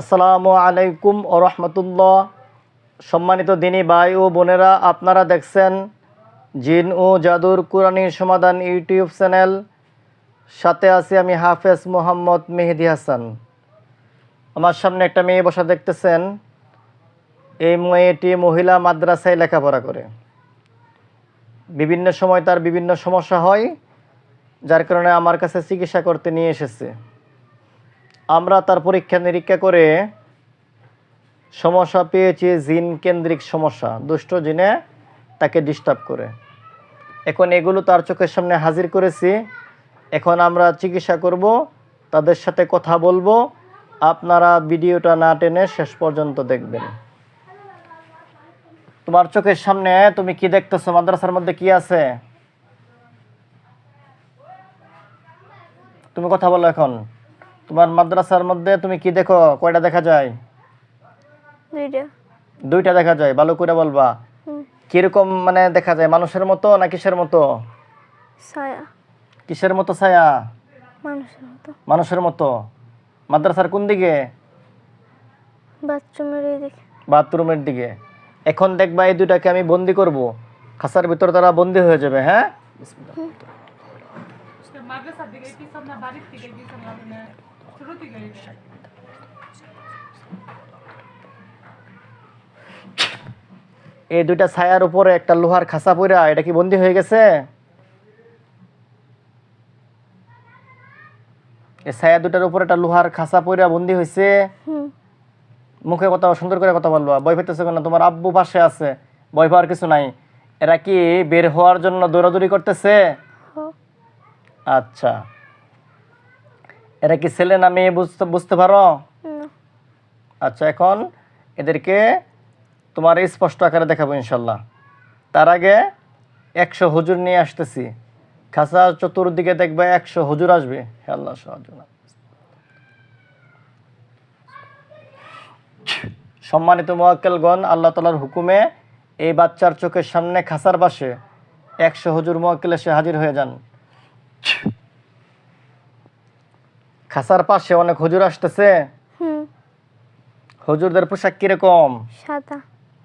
আসসালামু আলাইকুম ও রহমতুল্লাহ। সম্মানিত দিনী ভাই ও বোনেরা, আপনারা দেখছেন জিন ও জাদুর কোরআনী সমাধান ইউটিউব চ্যানেল। সাথে আছি আমি হাফেজ মোহাম্মদ মেহেদি হাসান। আমার সামনে একটা মেয়ে বসা দেখতেছেন। এই মেয়েটি মহিলা মাদ্রাসায় লেখাপড়া করে। বিভিন্ন সময় তার বিভিন্ন সমস্যা হয়, যার কারণে আমার কাছে চিকিৎসা করতে নিয়ে এসেছে। আমরা তার পরীক্ষা নিরীক্ষা করে সমস্যা পেয়েছি জিন কেন্দ্রিক সমস্যা, দুষ্ট জিনে তাকে ডিস্টার্ব করে। এখন এগুলো তার চোখের সামনে হাজির করেছি। এখন আমরা চিকিৎসা করব, তাদের সাথে কথা বলব। আপনারা ভিডিওটা না টেনে শেষ পর্যন্ত দেখবেন। তোমার চোখের সামনে তুমি কি দেখতেছো? মাদ্রাসার মধ্যে কি আছে? তুমি কথা বলো এখন। তোমার মাদ্রাসার মধ্যে তুমি কি দেখো? কয়টা দেখা যায়? দুইটা। দুইটা দেখা যায় ভালো করে বলবা। কীরকম মানে দেখা যায়? মানুষের মতো না কিসের মতো? ছায়া। কিসের মতো ছায়া? মানুষের মতো। মানুষের মতো। মাদ্রাসার কোন দিকে? বাথরুমের দিকে। বাথরুমের দিকে। এখন দেখবা এই দুটাকে আমি বন্দি করব। খাসার ভিতর তারা বন্দি হয়ে যাবে হ্যাঁ? মাদ্রাসার দিকে পিছন না বাড়ির থেকে পিছন না মানে শুরু থেকে এই দুইটা ছায়ার উপরে একটা লোহার খাসা পইরা এটা কি বন্দি হয়ে গেছে? এই ছায়া দুটার উপরে একটা লোহার খাসা পইরা বন্দি হয়েছে মুখে কথা সুন্দর করে কথা বলবা। ভয় পেতেছে কেন? তোমার আব্বু পাশে আছে। ভয় পাওয়ার কিছু নাই। এরা কি বের হওয়ার জন্য দৌড়াদৌড়ি করতেছে? আচ্ছা। এরা কি ছেলে না মেয়ে বুঝতে বুঝতে পারো? আচ্ছা এখন এদেরকে তোমার স্পষ্ট আকারে দেখাবো ইনশাল্লাহ তার আগে একশো হুজুর নিয়ে আসতেছি। খাসা চতুর্দিকে দেখবে একশো হুজুর আসবে। হে আল্লাহ সাহায্য সম্মানিত মোয়াক্কেলগণ আল্লাহ তালার হুকুমে এই বাচ্চার চোখের সামনে খাসার পাশে একশো হুজুর মোয়াক্কেল এসে হাজির হয়ে যান। খাসার পাশে অনেক হুজুর আসতেছে। হুম। হুজুরদের পোশাক কীরকম? সাদা।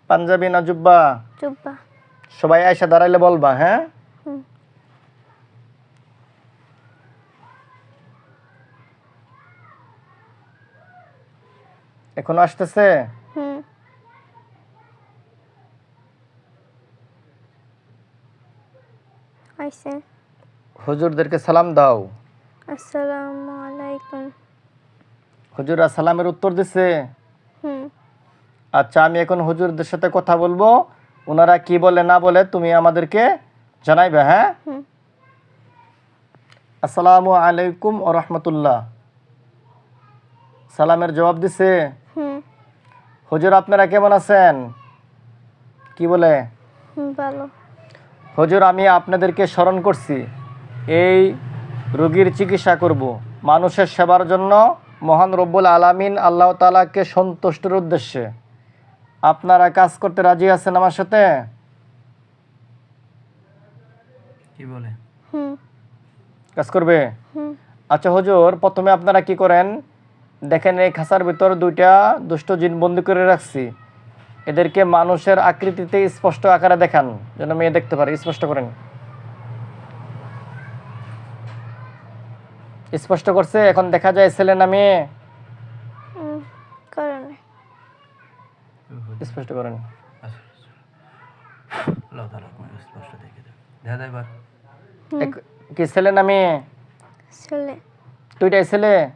পাঞ্জাবি না জুব্বা? জুব্বা। সবাই আয়সা দাঁড়াইলে বলবা হ্যাঁ? এখন আসতেছে? হুজুরদেরকে সালাম দাও। আসসালামু আলাইকুম হুজুরা সালামের উত্তর দিছে। হুম। আচ্ছা আমি এখন হুজুরদের সাথে কথা বলব। ওনারা কি বলে না বলে তুমি আমাদেরকে জানাইবে হ্যাঁ? আসসালামু আলাইকুম ও রহমতুল্লাহ। সালামের জবাব দিছে? হুজুর আপনারা কেমন আছেন? কি বলে? ভালো। হুজুর আমি আপনাদেরকে স্মরণ করছি। এই রোগীর চিকিৎসা করব। মানুষের সেবার জন্য মহান রব্বুল আলামিন আল্লাহ তালাকে সন্তুষ্টের উদ্দেশ্যে। আপনারা কাজ করতে রাজি আছেন আমার সাথে? কি বলে? কাজ করবে? আচ্ছা হুজুর প্রথমে আপনারা কি করেন? দেখেন এই খাঁচার ভিতর দুইটা দুষ্ট জিন বন্দি করে রাখছি। এদেরকে মানুষের আকৃতিতে স্পষ্ট আকারে দেখান যেন মেয়ে দেখতে পারে। স্পষ্ট করেন। স্পষ্ট করছে এখন দেখা যায় ছেলে না। মেয়ে স্পষ্ট করেন এবার। এক- কি ছেলে না মেয়ে ছেলে। দুইটাই ছেলে?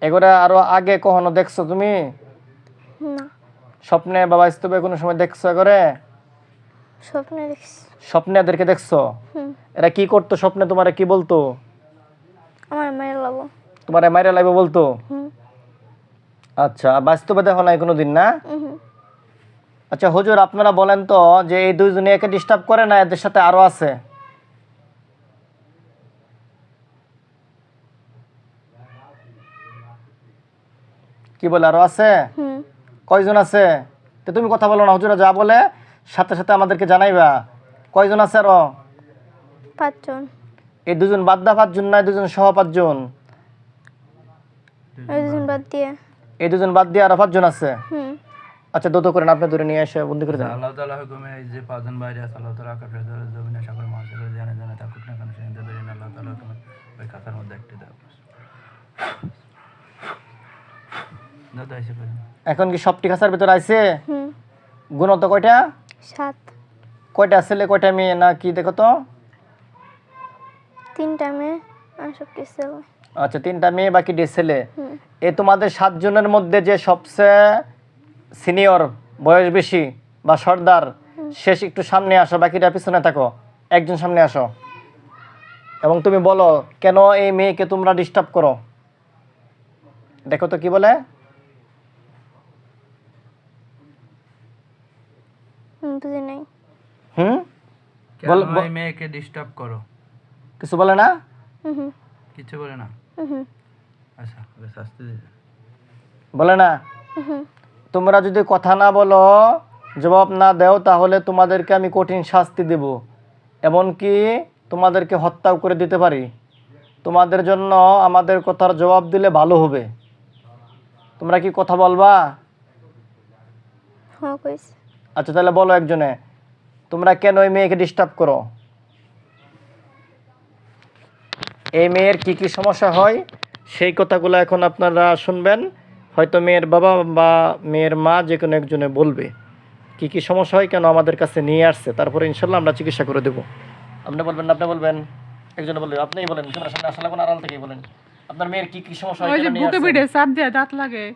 এগুলা আরও আগে কখনো দেখছ তুমি? স্বপ্নে বাবা স্তবে কোনো সময় দেখছ করে স্বপ্নে দেখছি। স্বপ্নে এদেরকে দেখছ? এরা কি করতো স্বপ্নে তোমারে কি বলতো? আমার মায়ের লাবো। তোমার মাইরা লাগবে বলতো? আচ্ছা বাস্তবে দেখো নাই কোনো দিন না আচ্ছা হুজুর আপনারা বলেন তো যে এই দুইজনে একে ডিস্টার্ব করে না এদের সাথে আরও আছে? কি বলে আরও আছে? কয়জন আছে? তো তুমি কথা বলো না হুজুরা যা বলে সাথে সাথে আমাদেরকে জানাইবা। কয়জন আছে আরও? পাঁচজন। এই দুজন বাদ্দা পাঁচজন না এই দুজন সহ পাঁচজন? ওই দুজন বাদ দিয়ে। এই দুজন বাদ দিয়ে আরও পাঁচজন আছে? হুম। আচ্ছা দত করেন আপনি ধরে নিয়ে এসে বন্দি করে দেন। আল্লাহ তাআলা হুকুমে এই যে পাঁচজন বাইরে আছে আল্লাহ তাআলা আকাশ ফেরদৌস জমিনে সাগর মহাসাগর জানে জানে থাকুক না কেন সেখানে ধরে নিন আল্লাহ তাআলা হুকুমে ওই খাতার মধ্যে একটি দাও দাদা এসে পড়েন। এখন কি সবটি খাঁচার ভিতর আইছে? হুম। গুণত কয়টা? সাত। কয়টা ছেলে কয়টা মেয়ে না কি দেখো তো? তিনটা মেয়ে আর সবটি ছেলে। আচ্ছা তিনটা মেয়ে বাকি ডে ছেলে। হুম। এ তোমাদের সাতজনের মধ্যে যে সবচেয়ে সিনিয়র বয়স বেশি বা সর্দার শেষ একটু সামনে আসো বাকিটা পিছনে থাকো। একজন সামনে আসো। এবং তুমি বলো কেন এই মেয়েকে তোমরা ডিস্টার্ব করো? দেখো তো কি বলে। হুম, বুঝি নাই। হুম? বল- মেয়েকে ডিস্টার্ব করো? কিছু বলে না? হুম হুম কিছু বলে না? হুম হুম আচ্ছা শাস্তি বলে না? তোমরা যদি কথা না বলো জবাব না দাও তাহলে তোমাদেরকে আমি কঠিন শাস্তি দেব। এমনকি তোমাদেরকে হত্যাও করে দিতে পারি। তোমাদের জন্য আমাদের কথার জবাব দিলে ভালো হবে। তোমরা কি কথা বলবা? হ্যাঁ আচ্ছা তাহলে বলো একজনে। তোমরা কেন ওই মেয়েকে ডিস্টার্ব করো? এই মেয়ের কি কি সমস্যা হয়? সেই কথাগুলো এখন আপনারা শুনবেন। হয়তো মেয়ের বাবা বা মেয়ের মা যে কোনো একজনে বলবে। কি কি সমস্যা হয় কেন আমাদের কাছে নিয়ে আসছে? তারপরে ইনশাল্লাহ আমরা চিকিৎসা করে দেবো। আপনি বলবেন না, আপনি বলবেন। একজনে বলবে আপনিই বলেন ক্যামেরার সামনে আসলে কোন আড়াল থেকেই বলেন। আপনার মেয়ের কি কি সমস্যা হয় ওই যে বুকে পিঠে চাপ দিয়ে দাঁত লাগে।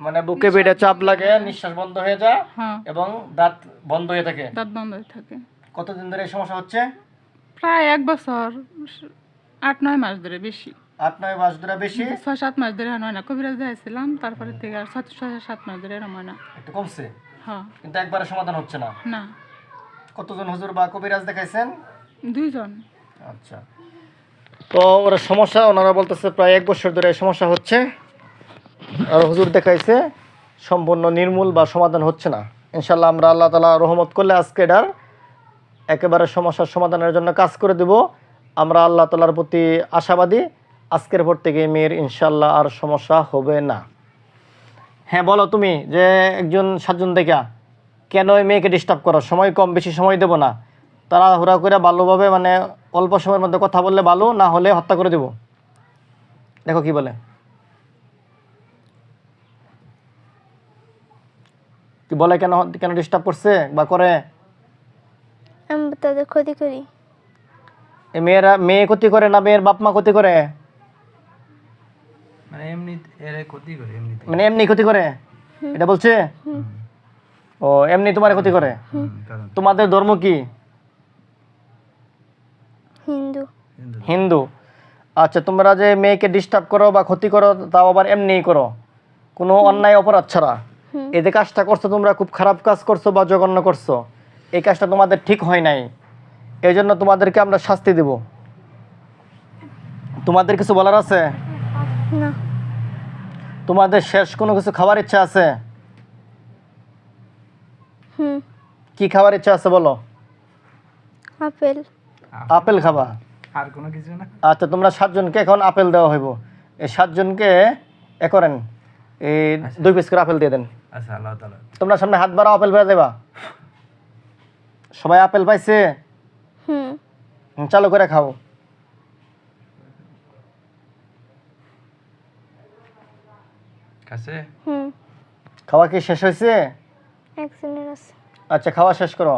মানে বুকে পেটে চাপ লাগে নিঃশ্বাস বন্ধ হয়ে যায় হ্যাঁ। এবং দাঁত বন্ধ হয়ে থাকে। দাঁত বন্ধ হয়ে থাকে। কতদিন ধরে এই সমস্যা হচ্ছে? প্রায় এক বছর। আট নয় মাস ধরে বেশি। আট নয় মাস ধরে বেশি? ছয় সাত মাস ধরে হয় না কবিরাজ দেখাইছিলাম তারপরে থেকে আর সাত ছয় সাত মাস ধরে এরম হয় না। একটু কমছে? হ্যাঁ। কিন্তু একবারে সমাধান হচ্ছে না? না। কতজন হুজুর বা কবিরাজ দেখাইছেন? দুইজন। আচ্ছা। তো ওরা সমস্যা ওনারা বলতেছে প্রায় এক বছর ধরে সমস্যা হচ্ছে। আর হুজুর দেখাইছে সম্পূর্ণ নির্মূল বা সমাধান হচ্ছে না। ইনশাল্লাহ আমরা আল্লাহ তালা রহমত করলে আজকে এটার একেবারে সমস্যার সমাধানের জন্য কাজ করে দেব। আমরা আল্লাহ তালার প্রতি আশাবাদী। আজকের পর থেকে মেয়ের ইনশাল্লাহ আর সমস্যা হবে না। হ্যাঁ বলো তুমি যে একজন সাতজন দেখা, কেন এই মেয়েকে ডিস্টার্ব করো? সময় কম, বেশি সময় দেবো না। তারা হুরা করে ভালোভাবে মানে অল্প সময়ের মধ্যে কথা বললে ভালো, না হলে হত্যা করে দেব। দেখো কি বলে। কি বলে কেন কেন ডিস্টার্ব করছে বা করে? আমি তাদের ক্ষতি করি। মেয়েরা মেয়ে ক্ষতি করে না মেয়ের বাপ মা ক্ষতি করে? মানে এমনি এর ক্ষতি করে মানে এমনি ক্ষতি করে? এটা বলছে? ও এমনি তোমার ক্ষতি করে? তোমাদের ধর্ম কি? হিন্দু। হিন্দু। আচ্ছা তোমরা যে মেয়েকে ডিস্টার্ব করো বা ক্ষতি করো তাও আবার এমনিই করো? কোনো অন্যায় অপরাধ ছাড়া। এই যে কাজটা করছ তোমরা খুব খারাপ কাজ করছ বা জঘন্য করছ। এই কাজটা তোমাদের ঠিক হয় নাই। এই জন্য তোমাদেরকে আমরা শাস্তি দেব। তোমাদের কিছু বলার আছে? তোমাদের শেষ কোনো কিছু খাবার ইচ্ছা আছে? কি খাবার ইচ্ছা আছে বলো? আপেল। আপেল খাবা? আর কোনো কিছু না। আচ্ছা তোমরা সাতজনকে এখন আপেল দেওয়া হইব। এই সাতজনকে এ করেন। এই দুই পিস করে আপেল দিয়ে দেন। আচ্ছা আল্লাহ তোমরা সামনে হাত বাড়াও আপেল বেড়ে দেবা। সবাই আপেল পাইছে? চালু করে খাও কাছে? হুম। খাওয়া কি শেষ হয়েছে? আছে। আচ্ছা খাওয়া শেষ করো।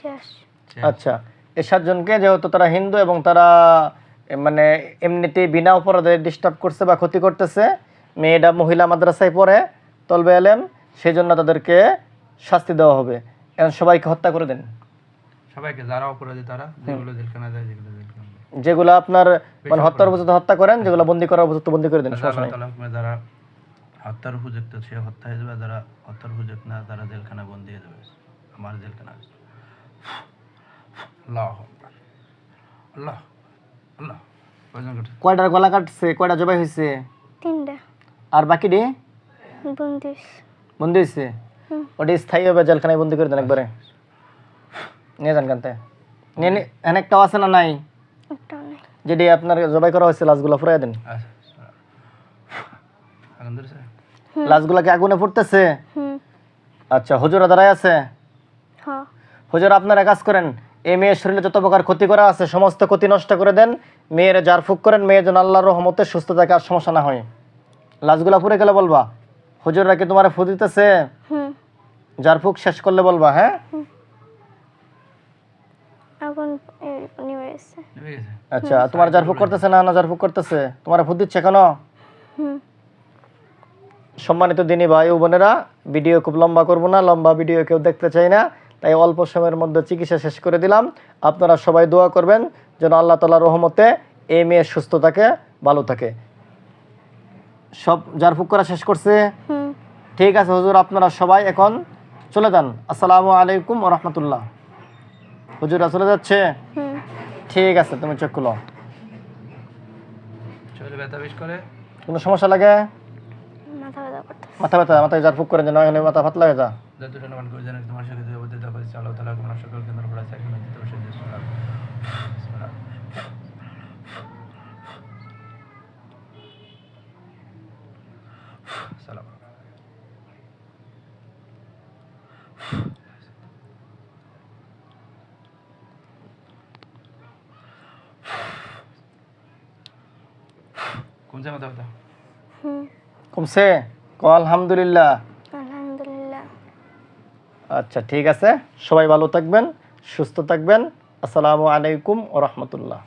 শেষ। আচ্ছা এই সাতজনকে যেহেতু তারা হিন্দু এবং তারা মানে এমনিতে বিনা অপরাধে ডিস্টার্ব করছে বা ক্ষতি করতেছে মেয়েটা মহিলা মাদ্রাসায় পড়ে তলবে এলেম সেই জন্য তাদেরকে শাস্তি দেওয়া হবে। এখন সবাইকে হত্যা করে দেন। সবাইকে যারা অপরাধী তারা যেগুলো জেলখানা যায় যেগুলো জেলখানা যেগুলো আপনার মানে হত্যার উপযুক্ত হত্যা করেন যেগুলো বন্দি করার উপযুক্ত বন্দি করে দেন সমস্যা নেই। হুকুমে যারা হত্যার উপযুক্ত সে হত্যা হয়ে যাবে যারা হত্যার উপযুক্ত না তারা জেলখানা বন্দি হয়ে যাবে। আমার জেলখানা আল্লাহ আল্লাহ আল্লাহ। কয়টার গলা কাটছে কয়টা জবাই হয়েছে তিনটা। আর বাকি ডি? বন্দিশ বন্দি হয়েছে। ওটা স্থায়ী হবে জেলখানায় বন্দি করে দেন একবারে। নিয়ে যান কানতে নিয়ে একটাও আছে না নাই? যেটি আপনার জবাই করা হয়েছে লাশগুলো ফুরাই দেন। আচ্ছা আগুন লাশগুলাকে আগুনে ফুটতেছে? আচ্ছা হুজুরা দাঁড়ায় আছে? হ। হুজুর আপনারা কাজ করেন এই মেয়ের শরীরে যত প্রকার ক্ষতি করা আছে সমস্ত ক্ষতি নষ্ট করে দেন মেয়ের জার ফুক করেন মেয়ের যেন আল্লাহর রহমতে সুস্থ থাকে আর সমস্যা না হয়। লাশগুলা পুড়ে গেলে বলবা হুজুররা কি তোমার ফু দিতেছে? জার ফুক শেষ করলে বলবা হ্যাঁ? আচ্ছা তোমার জার ফুক করতেছে না না জার ফুক করতেছে? তোমার ফুক দিচ্ছে কেন সম্মানিত দিনী ভাই ও বোনেরা ভিডিও খুব লম্বা করব না লম্বা ভিডিও কেউ দেখতে চাই না তাই অল্প সময়ের মধ্যে চিকিৎসা শেষ করে দিলাম। আপনারা সবাই দোয়া করবেন যেন আল্লাহ তালার রহমতে এই মেয়ে সুস্থ থাকে ভালো থাকে। সব জারফুক করা শেষ করছে? ঠিক আছে হুজুর আপনারা সবাই এখন চলে যান। আসসালামু আলাইকুম রহমতুল্লাহ। হুজুরা চলে যাচ্ছে? হুম। ঠিক আছে তুমি চোখ খুলো। শরীরে ব্যথা বেশ করে? কোনো সমস্যা লাগে? মাথা ব্যথা করতেছে। মাথা ব্যথা মাথায় জারফুক করে যেন এখানে মাথা পাতলা হয়ে যা। তোমার সাথে দেবতা দেখা হয়েছে আল্লাহ তালা তোমার সকল কেন্দ্র পড়া সাইকেল দিতে বসে দিয়ে শোনা শোনা সালাম কমছে মাথা ব্যথা। কমছে? ক আলহামদুলিল্লাহ। আলহামদুলিল্লাহ। আচ্ছা ঠিক আছে। সবাই ভালো থাকবেন সুস্থ থাকবেন। আসসালামু আলাইকুম ও রহমতুল্লাহ।